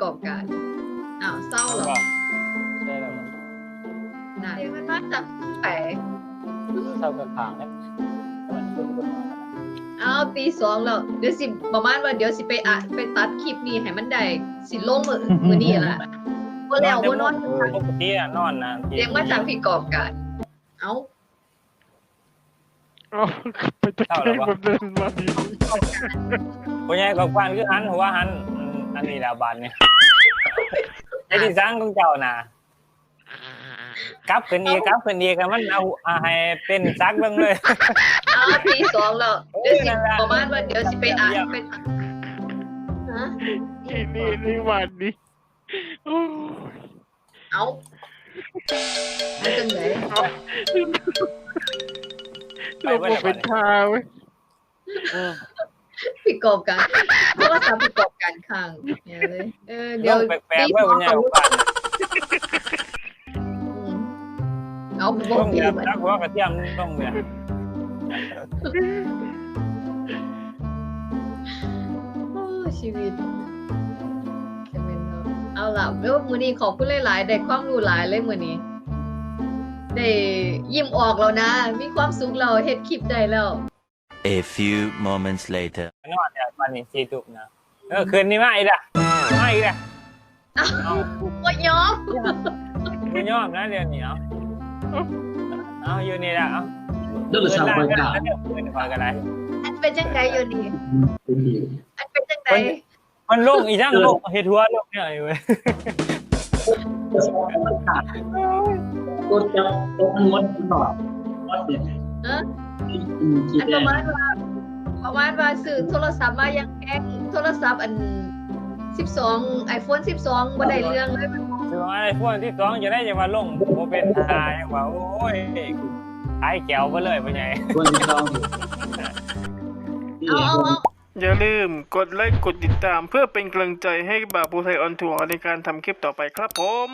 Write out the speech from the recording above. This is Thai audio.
กอบการอ้าวเศร้าเหรอใช่แล้วน่ะเดี๋ยวมันมาจากแปลกเศร้ากับขางเนี่ยมันชนคนมาอ้าวตีสองแล้วเดี๋ยวสิประมาณว่าเดี๋ยวสิไปอะไปตัดคลิปนี้ให้มันได้สิลงมือมือนี้ละบ่แล้วบ่นอนปกติอะนอนนะเรียกมาจากพี่กอบการเอ้าเอาไปตะเกียงมันเดินมาดีพ่อใหญ่กับควานคือหันหัวหัน อืมอันนี้ดาวบานเนี่ยไอ้ที่สร้างของเจ้าน่ะกลับขึ้นอีกกลับขึ้นอีกอะมันเอาอาให้เป็นซักเบิ่งเลยอ้าวตีสองแล้วเดี๋ยวสิประมาณว่าเดี๋ยวสิไปอะไปตัดฮะนี่นี่นี่หวานนี่โอ้ยเอ้ามันจังไหนเราบอกเป็นทาเว้ย พี่กอบการ โทรศัพท์พี่กอบการข้างเนี่ยเลยเออเดี๋เดี๋ยยววแปลกๆไว้พ่อใหญ่กับควานอืมเอาบต้ออกงดีเดือดมันซักหัวกระเทียมต้องเดือดโอ้ชีวิตจะเป็นเนอะเอาล่ะเดี๋ยวมือนี้ขอบคุณหลายๆได้ความรู้หลายเลยมือนี้ได้ยิ้มออกแล้วนะ มีความสุขเราเฮ็ดคลิปได้แล้ว A few moments later. นอนเนี่ยวันนี้สี่ทุ่มนะเออคืนนี้มาอีกละมาอีกละเอาว่ยอมคุณยอมนะเดี๋ยวนี้เอาเอาอยู่นี่ละเอาโทรศัพท์ไว้กลางเดี๋ยวคืนคอยกันไรอันเป็นจังไดอยู่นี่เป็นดีอันเป็นจังไดมันโลงอีทั้งโลงเฮ็ดหัวโลงเนี่ยอยู่เว้ยมันขาดกดจับตกงดตลอดงดเนี่ย เอออืมคิดอันปได้ระมาณว่าประมาณว่าซื้อโทรศัพท์มายังแพงโทรศัพท์อัน12 iPhone 12บ่ได้เรื่องเลยคือว่าไอ้พวกที่สองจะได้จะมาลงโมเป็นทายังว่าโอ้ยไอ้แก้วไปเลยเป็นไงคนที่ต้องเอาเอาเอาอย่าลืมกดไลค์กดติดตามเพื่อเป็นกำลังใจให้บ่าวผู้ไทยออนทัวร์ในการทำคลิปต่อไปครับผม